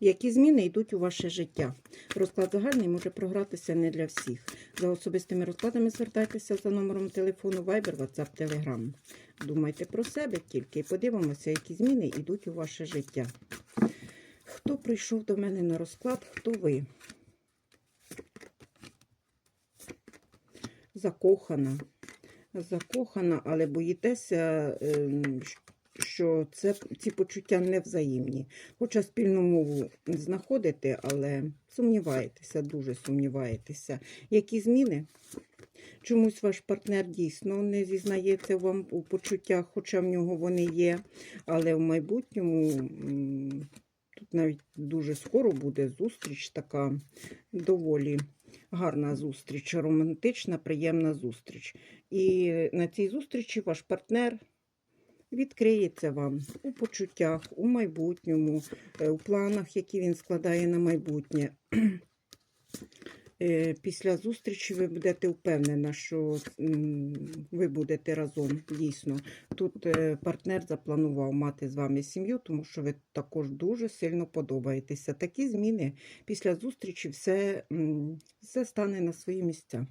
Які зміни йдуть у ваше життя? Розклад загальний може програтися не для всіх. За особистими розкладами звертайтеся за номером телефону Viber, WhatsApp, Telegram. Думайте про себе тільки і подивимося, які зміни йдуть у ваше життя. Хто прийшов до мене на розклад, хто ви? Закохана. Закохана, але боїтеся, ем, що це, ці почуття невзаємні. Хоча спільну мову знаходите, але сумніваєтеся, дуже сумніваєтеся. Які зміни? Чомусь ваш партнер дійсно не зізнається вам у почуттях, хоча в нього вони є. Але в майбутньому тут навіть дуже скоро буде зустріч, така доволі гарна зустріч, романтична, приємна зустріч. І на цій зустрічі ваш партнер відкриється вам у почуттях, у майбутньому, е, у планах, які він складає на майбутнє. Е, Після зустрічі ви будете впевнена, що ви будете разом дійсно. Тут е, партнер запланував мати з вами сім'ю, тому що ви також дуже сильно подобаєтеся. Такі зміни після зустрічі все, все стане на свої місця.